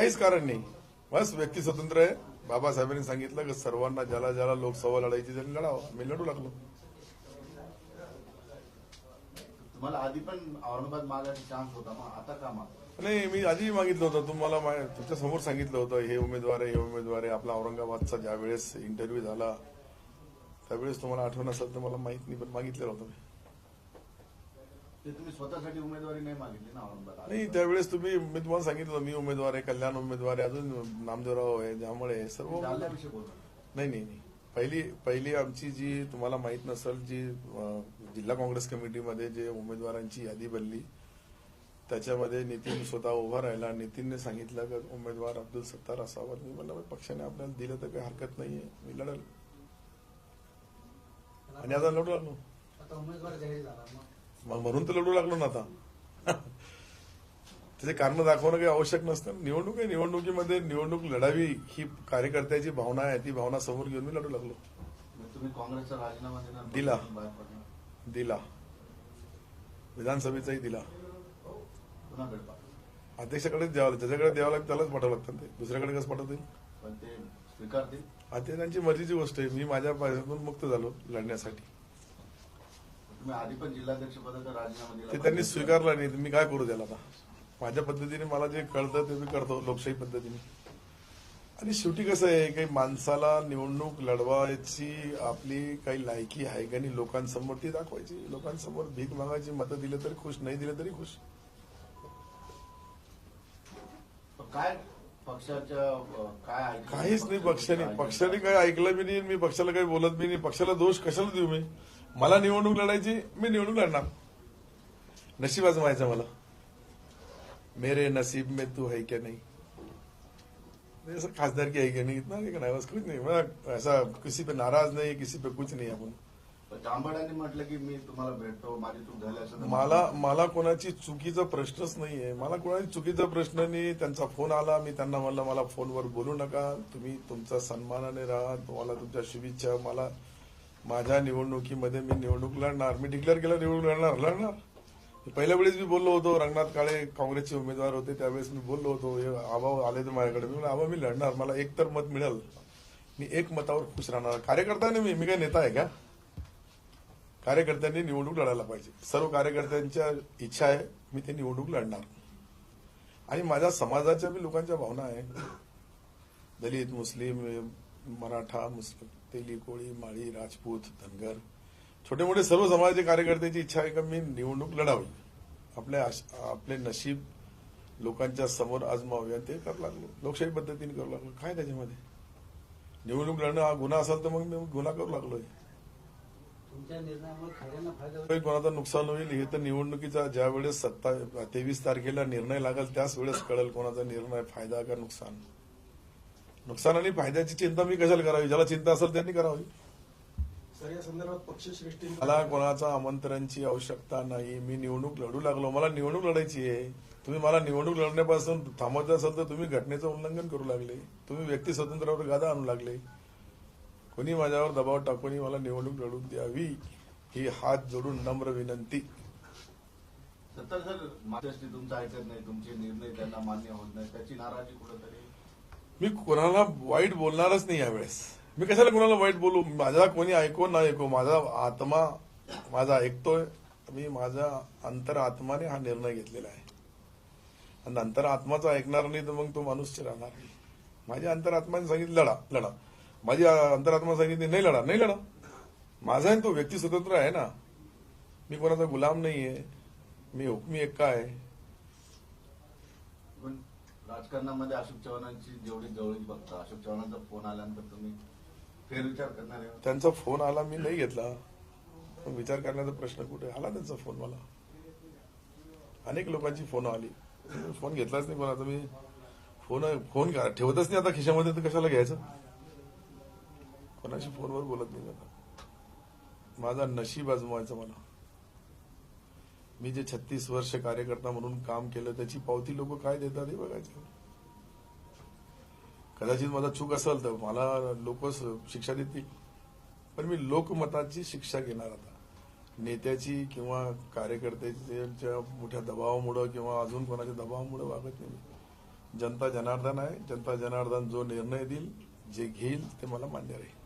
काहीच कारण नाही. बस व्यक्ती स्वतंत्र आहे. बाबासाहेबांनी सांगितलं की सर्वांना ज्याला ज्याला लोकसभा लढायची त्यांनी लढावं. मी लढू लागलो. तुम्हाला आधी पण औरंगाबाद मागायचा चान्स होता मग आता का माग? नाही मी आधी मागितलं होतं. तुम्हाला तुमच्यासमोर सांगितलं होतं हे उमेदवार आहे हे उमेदवार आहे. आपला औरंगाबादचा ज्या वेळेस इंटरव्ह्यू झाला त्यावेळेस तुम्हाला आठवण असेल तर मला माहीत नाही पण मागितलेलं होतं मी. ते तुम्ही स्वतःसाठी उमेदवारी नाही मागितली ना औरंगाबाद नाही त्यावेळेस तुम्ही मी तुम्हाला सांगितलं मी उमेदवार आहे कल्याण उमेदवार आहे अजून नामदेवराव आहे ज्यामुळे सर्व जालन्याविषयी नाही नाही नाही. पहिली पहिली आमची जी तुम्हाला माहीत नसेल जी जिल्हा काँग्रेस कमिटीमध्ये जे उमेदवारांची यादी बनली त्याच्यामध्ये नितीन स्वतः उभा राहिला. नितीनने सांगितलं की उमेदवार अब्दुल सत्तार असावा. मी म्हणलं "बाई, पक्षाने आपल्याला दिलं तर काही हरकत नाहीये मी लढल. आणि आता लढू लागलो. आता उमेदवार जाहीर झाला. मग म्हणून तर लढू लागलो ना आता. त्याचे कारण दाखवणं काही आवश्यक नसतं. निवडणूक आहे निवडणुकीमध्ये निवडणूक लढावी ही कार्यकर्त्याची भावना आहे. ती भावना समोर घेऊन मी लढू लागलो. तुम्ही काँग्रेसचा राजीनामा दिला. दिला. विधानसभेचाही दिला. पाठवणार? अध्यक्षाकडे द्यावं ज्याच्याकडे द्यावं लागतं त्यालाच पाठावं लागतं ते. दुसऱ्याकडे कसं पाठवतील आता त्यांची मर्जीची गोष्ट आहे. मी माझ्या पैशातून मुक्त झालो लढण्यासाठी. आधी पण जिल्हाध्यक्ष पदाचा राजीनामा दिला ते त्यांनी स्वीकारला नाही. तर मी काय करू त्याला आता? माझ्या पद्धतीने मला जे कळतं ते मी करतो लोकशाही पद्धतीने. आणि शेवटी कसं आहे काही माणसाला निवडणूक लढवायची आपली काही लायकी आहे का नाही लोकांसमोर ती दाखवायची. लोकांसमोर भीक मागायची मतं दिलं तरी खुश नाही दिलं तरी खुश. काय काय? काहीच नाही पक्षाने? काय पक्षाने काही ऐकलं बी नाही मी पक्षाला काही बोलत बी नाही. पक्षाला दोष कशाला देऊ मी? मला निवडणूक लढायची मी निवडणूक लढणार. नशीब आजमायचं मला. मेरे नसीब में तू है क्या नहीं? ऐसा खासदार की है क्या नहीं इतना है बस कुछ नहीं. मैं ऐसा किसी पे नाराज नहीं किसी पे कुछ नहीं आपण. पण तांबड्यांनी म्हटलं की मी तुम्हाला भेटतो माझी चूक झाली असं मला मला कोणाची चुकीचा प्रश्नच नाहीये. मला कोणाची चुकीचा प्रश्न नाही त्यांचा फोन आला मी त्यांना म्हणलं मला फोनवर बोलू नका. तुम्ही तुमचा सन्मानाने राहा तुम्हाला तुमच्या शुभेच्छा मला माझ्या निवडणुकीमध्ये मी निवडणूक लढणार. मी डिक्लेअर केलं निवडणूक लढणार लढणार. पहिल्या वेळेस मी बोललो होतो रंगनाथ काळे काँग्रेसचे उमेदवार होते त्यावेळेस मी बोललो होतो हे आबा आले तर माझ्याकडे. मी म्हणलं, आबा मी लढणार मला एक तर मत मिळेल. मी एक मतावर खुश राहणार. कार्यकर्ता नाही मी मी काय नेता आहे का? कार्यकर्त्यांनी निवडणूक लढायला पाहिजे. सर्व कार्यकर्त्यांच्या इच्छा आहे मी ते निवडणूक लढणार. आणि माझ्या समाजाच्या बी लोकांच्या भावना आहे. दलित मुस्लिम मराठा मुस्लिम. तेली कोळी माळी राजपूत धनगर. छोटे मोठे सर्व समाजाचे कार्यकर्त्याची इच्छा आहे का मी निवडणूक लढावी? आपल्या आपले नशीब लोकांच्या समोर आजमावे आणि ते करू लागलो. लोकशाही पद्धतीने करू लागलो. काय त्याच्यामध्ये? निवडणूक लढणं हा गुन्हा असेल तर मग मी गुन्हा करू लागलोय. कोणाचं नुकसान होईल हे तर निवडणुकीचा ज्या वेळेस सत्ता तेवीस तारखेला निर्णय लागेल त्याच वेळेस कळेल कोणाचा निर्णय फायदा का नुकसान. नुकसान आणि फायद्याची चिंता मी कशाला करावी? ज्याला चिंता असेल त्यांनी करावी. सर या संदर्भात पक्षश्रेष्ठी मला कोणाचा आमंत्रणाची आवश्यकता नाही. मी निवडणूक लढू लागलो. मला निवडणूक लढायची आहे. तुम्ही मला निवडणूक लढण्यापासून थांबवायचं असेल तर तुम्ही घटनेचं उल्लंघन करू लागले. तुम्ही व्यक्ती स्वातंत्र्यावर गादा आणू लागले. कोणी माझ्यावर दबाव टाकून मला निवडणूक लढून द्यावी ही हात जोडून नम्र विनंती. सत्तर सर माझ्याशी तुमचं ऐकत नाही. तुमचे निर्णय त्यांना मान्य होत नाही. त्याची नाराजी कुठंतरी मी कोणाला वाईट बोलणारच नाही यावेळेस. मी कशाला कोणाला वाईट बोलू? माझा कोणी ऐको ना ऐको माझा आत्मा माझा ऐकतोय. मी माझ्या अंतर आत्माने हा निर्णय घेतलेला आहे. आणि अंतर आत्माचा ऐकणार नाही तर मग तो माणूस राहणार नाही. माझ्या अंतरात्माने सांगितलं लढा लढा. माझी अंतरात्मा सांगितली नाही लढा नाही लढा. माझा आहे तो व्यक्ती स्वतंत्र आहे ना. मी कोणाचा गुलाम नाहीये. मी हुकमी एक्का आहे? राजकारणामध्ये अशोक चव्हाणांची जेवढी जवळीक बघता अशोक चव्हाणांचा फोन आल्यानंतर तुम्ही फेरविचार करणार आहे? त्यांचा फोन आला मी नाही घेतला. पण विचार करण्याचा प्रश्न कुठे? आला त्यांचा फोन मला. अनेक लोकांची फोन आली. फोन घेतलाच नाही कोणाचा. मी फोन फोन ठेवतच नाही आता खिशामध्ये तर कशाला घ्यायचं? कोणाशी फोनवर बोलत नाही आता. माझा नशीब आजमावायचं मला. मी जे छत्तीस वर्ष कार्यकर्ता म्हणून काम केलं त्याची पावती लोक काय देतात हे बघायचं. कदाचित माझा चूक असेल तर मला लोक शिक्षा देतील. पण मी लोकमताची शिक्षा घेणार आता. नेत्याची किंवा कार्यकर्त्याच्या मोठ्या दबावामुळं किंवा अजून कोणाच्या दबावामुळे वागत नाही जनता जनार्दन आहे. जनता जनार्दन जो निर्णय देईल जे घेईल ते मला मान्य राहील.